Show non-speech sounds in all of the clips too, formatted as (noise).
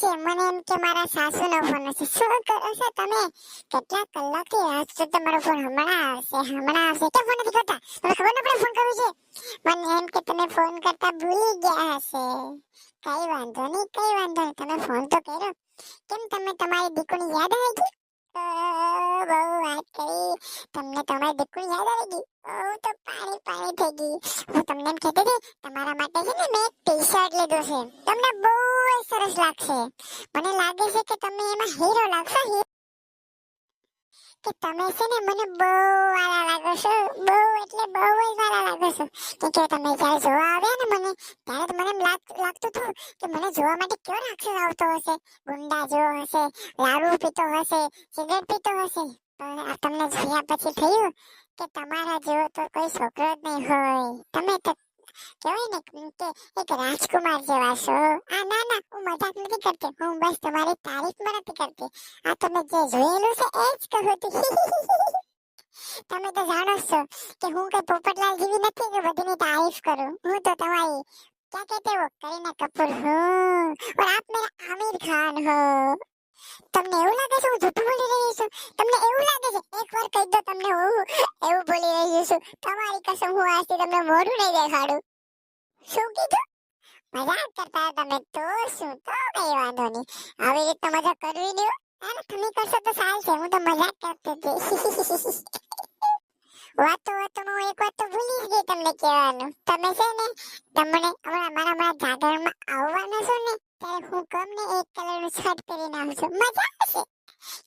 છે, મને એમ કે મારા સાસુનો ફોન હશે. શું કરો છો તમે? કેટલા કલાકથી રાત સુધી તમારો ફોન હમણાં આવશે હમણાં આવશે. કેમ ફોન નથી કરતા? તમને ખબર ન પડે ફોન કરું છે? મને એમ કે તમે ફોન કરતા ભૂલી ગયા હશે. કઈ વાંધો નહીં, કઈ વાંધો નહીં. તમે ફોન તો કર્યો. કેમ તમે તમારી દીકરીની યાદ આવી ગઈ? બહુ વાત કરી. તમને તમારી દીકરી યાદ આવી ગઈ. બહુ તો પાણી પાણી થઈ ગઈ. હું તમને એમ કહેતી હતી, તમારા માટે છે ને મેં ટી શર્ટ લીધું છે. તમને બહુ જ સરસ લાગશે. મને લાગે છે કે તમે એમાં હીરો લાગશો કે તમે છે ને મને બહુ વાલા લાગો છો. બહુ એટલે બહુ જ વાલા લાગો છો. કે કે તમે જ્યારે જોવા આવ્યા ને મને, ત્યારે મને લાગતું હતું કે મને જોવા માટે કયો રાક્ષસ આવતો હશે? ગુંડા જેવો હશે, લાડુ પીતો હશે, સિગરેટ પીતો હશે. પણ આ તમને જોયા પછી થયું કે તમારા જેવો તો કોઈ છોકરો જ નહીં હોય. તમે તો કહેવાય ને કે એક રાજકુમાર જેવા છો આ ના ના હું મજાક નથી કરતી હું બસ તમારી તારીફમાં નથી કરતી આ તમે જે જોયેલું છે એ જ કહું છું (laughs) તમે તો જાણો જ છો કે હું કઈ પોપટલાલ જેવી નથી કે બધીની તારીફ કરું હું તો તમારી क्या कहते हो करीना कपूर हूँ और आप मेरा आमिर खान हो તમને એવું લાગે છે હું જૂઠું બોલી રહી છું તમને એવું લાગે છે એકવાર કહી દો તમને હું એવું બોલી રહી છું તમારી કસમ હું આજથી તમને મોઢું નહીં દેખાડું શું કીધું? મજાક કરતા તમે. તો શું? તો કઈ વાંધો નહીં. આવી રીતના મજા કરવી દો અને તમે કરશો તો ચાલશે હું તો મજાક કરતો હતો. (laughs) વાતો વાતોમાં હું એક વાત તો ભૂલી જ ગઈ તમને કહેવાનું. તમે છે ને, તમને હમણાં મારા મારા જાગરણમાં આવવાના છો ને, ત્યારે હું ગમને એક કલરનું શર્ટ પહેરીને આવજો મજા આવશે.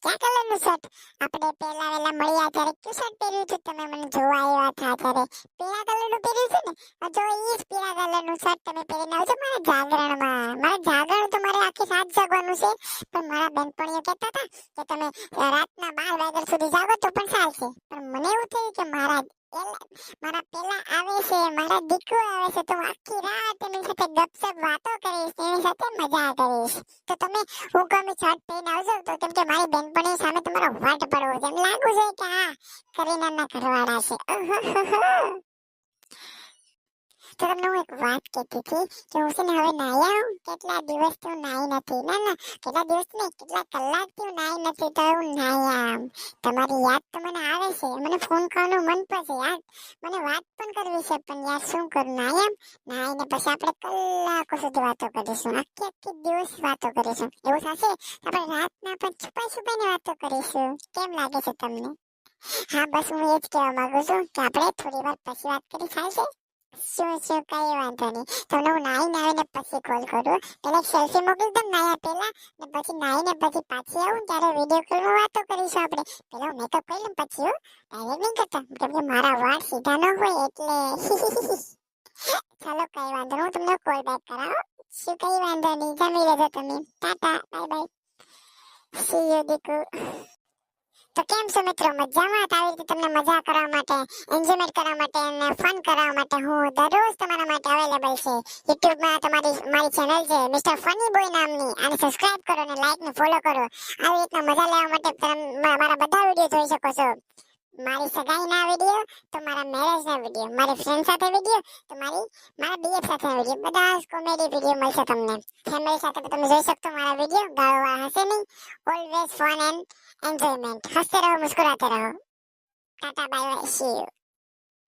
ક્યાં કલરનું શર્ટ. આપણે પહેલા વેલા મળ્યા ત્યારે કયું શર્ટ પહેર્યું છે? તમે મને જોવા આવ્યા હતા ત્યારે પીળા કલરનું પહેર્યું છે ને? જો એ જ પીળા કલરનું શર્ટ તમે પહેરીને આવજો મારા જાગરણમાં. મારા જાગરણ તો મારે આખી રાત જાગવાનું છે. પણ મારા બેનપણીઓ કહેતા હતા કે તમે રાતના બાર વાગ્યા સુધી જાગો તો પણ ચાલશે પણ મને એવું થયું કે મારા મારા પેલા આવે છે, મારા દીકરો આવે છે, તો હું આખી રાત એની સાથે ગપસપ વાતો કરીશ એની સાથે મજા કરીશ. તો તમે હું ગમે શર્ટ પહેરીને આવજો, તો કેમ કે મારી બેનપણી સામે તમારો વાટ પડવો છે. એમ લાગુ છે કે આ કરીનાના ઘરવાળા છે. તો તમને હું એક વાત કહેતી હતી, કે હું છે ને હવે નાહી આવું. કેટલા દિવસથી હું નાહી નથી. ના ના, કેટલા દિવસ નહીં, કેટલા કલાકથી હું નાહી નથી તો હું નાહી આમ તમારી યાદ તો મને આવે છે. મને ફોન કરવાનું મન પણ છે યાર મને વાત પણ કરવી છે, પણ યાર શું કરું? નાહી નાહીને પછી આપણે કલાકો સુધી વાતો કરીશું. આખી આખી દિવસ વાતો કરીશું. એવું થશે આપણે રાતના પણ છુપાઈ છુપાઈને વાતો કરીશું. કેમ લાગે છે તમને? હા, બસ હું એ જ કહેવા માંગુ છું કે આપણે થોડી વાર પછી વાત કરી ચાલશે શું શું કઈ વાંધો નહીં. તમને હું નાહીને આવીને પછી કોલ કરું. પેલા સેલ્ફી મોકલી દઉં નાયા પેલા ને પછી નાહીને પછી પાછી આવું ત્યારે વીડિયો કોલમાં વાતો કરીશું આપણે. પેલા મેકઅપ કરી લઉં પછી હો ડાયરેક્ટ નહીં કરતા. કેમ કે મારા વાળ સીધા ન હોય એટલે. ચાલો કઈ વાંધો નહીં, હું તમને કોલ બેક કરાવો. શું કઈ વાંધો નહીં. જમી લેજો તમે. Tata bye bye see you દીકુ. તો કેમ છો મિત્રો? મજામાં? તો આવી રીતે તમને મજા કરવા માટે એન્જોયમેન્ટ કરવા માટે અને ફન કરવા માટે હું દરરોજ તમારા માટે અવેલેબલ છે. યુટ્યુબમાં તમારી, મારી ચેનલ છે મિસ્ટર ફની બોય નામની. આને સબસ્ક્રાઇબ કરો અને લાઈક ને ફોલો કરો. આવી રીતના મજા લેવા માટે તમે મારા બધા વીડિયો જોઈ શકો છો. મારી સગાઈના વીડિયો તો મારા મેરેજના વીડિયો મારી ફ્રેન્ડ સાથે વીડિયો તો મારી, મારા બીએફ સાથે વીડિયો બધા જ કોમેડી વીડિયો મળશે તમને. ફેમિલી સાથે તમે જોઈ શકશો મારા વીડિયો ગાળવા હશે નહીં. ઓલવેઝ ફન એન્ડ એન્જોયમેન્ટ હસતે રહો, મુસ્કુરાતે રહો. Tata bye bye see you